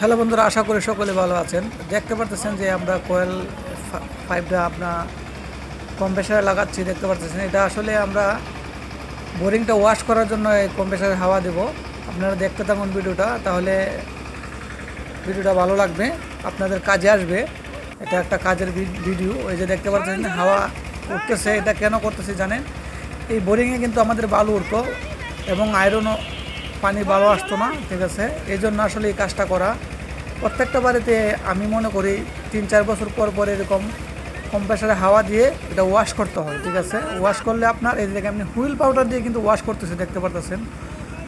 Hello বন্ধুরা, আশা করি সকলে ভালো আছেন। দেখতে পারতেছেন যে আমরা কোয়েল পাইপটা আপনার কম্প্রেসারে লাগাচ্ছি, দেখতে পারতেছেন। এটা আসলে আমরা বোরিংটা ওয়াশ করার জন্য এই কম্প্রেসারে হাওয়া দেব। আপনারা দেখতে থাকুন ভিডিওটা, তাহলে ভিডিওটা ভালো লাগবে, আপনাদের কাজে আসবে। এটা একটা কাজের ভিডিও ওই যে দেখতে পাচ্ছেন হাওয়া উঠতেছে, এটা কেন করতেছে জানেন? এই বোরিংয়ে কিন্তু আমাদের বালু উঠতো এবং আয়রনও পানি ভালো আসতো না, ঠিক আছে? এই জন্য আসলে এই কাজটা করা। প্রত্যেকটা বাড়িতে আমি মনে করি তিন, চার বছর পর পর এরকম কম্প্রেসারে হাওয়া দিয়ে এটা ওয়াশ করতে হয়, ঠিক আছে? ওয়াশ করলে আপনার এই আপনি হুইল পাউডার দিয়ে কিন্তু ওয়াশ করতেছে, দেখতে পারতেছেন?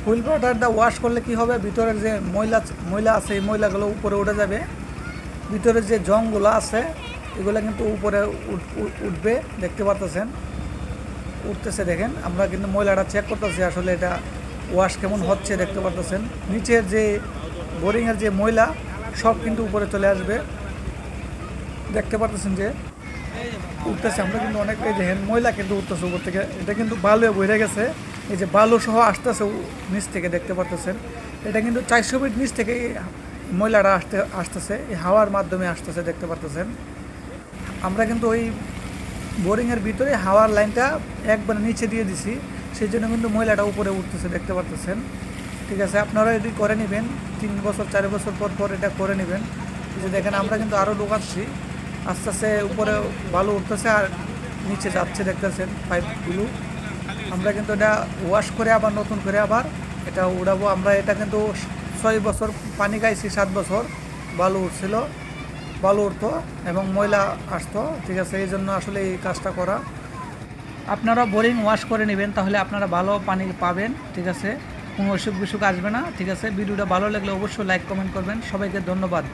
হুইল পাউডারটা ওয়াশ করলে কি হবে? ভিতরের যে ময়লা ময়লা আছে, এই ময়লাগুলো উপরে উঠে যাবে। ভিতরের যে জংগুলো আছে, এগুলো কিন্তু উপরে উঠ- উঠ- উঠবে, দেখতে পারতেছেন? উঠতেছে, দেখেন? আমরা কিন্তু ময়লাটা চেক করতেছি আসলে এটা ওয়াশ কেমন হচ্ছে দেখতে পারতেছেন। নিচের যে বোরিংয়ের যে ময়লা, সব কিন্তু উপরে চলে আসবে। দেখতে পারতেছেন যে উঠতেছে, আমরা কিন্তু অনেক এই যে হ্যান্ড ময়লা কিন্তু উঠতেছে উপর থেকে। এটা কিন্তু বালু বইরে গেছে। এই যে বালু সহ আসতেছে নিচ থেকে দেখতে পারতেছেন। এটা কিন্তু চারশো ফিট নিচ থেকে ময়লাটা আসতে, আসতেছে। এই হাওয়ার মাধ্যমে আসতেছে দেখতে পারতেছেন। আমরা কিন্তু ওই বোরিংয়ের ভিতরে হাওয়ার লাইনটা একবার নিচে দিয়ে দিছি। সেই জন্য কিন্তু মহিলাটা উপরে উঠতেছে, দেখতে পারতেছেন। ঠিক আছে, আপনারা এটি করে নেবেন, তিন বছর, চার বছর পর পর এটা করে নেবেন। যে দেখেন, আমরা কিন্তু আরও ঢোকাচ্ছি আস্তে আস্তে উপরে ভালো উঠতেছে আর নিচে যাচ্ছে, দেখতেছেন পাইপগুলো। আমরা কিন্তু এটা ওয়াশ করে আবার নতুন করে আবার এটা উড়াবো। আমরা এটা কিন্তু ছয় বছর পানি গাইছি সাত বছর বালু উঠছিল, বালু উঠতো এবং ময়লা আসতো। ঠিক আছে, এই জন্য আসলে এই কাজটা করা আপনারা বোরিং ওয়াশ করে নেবেন, তাহলে আপনারা ভালো পানি পাবেন, ঠিক আছে? কোনো অসুখ বিসুখ আসবে না, ঠিক আছে? ভিডিওটা ভালো লাগলে অবশ্যই লাইক কমেন্ট করবেন। সবাইকে ধন্যবাদ।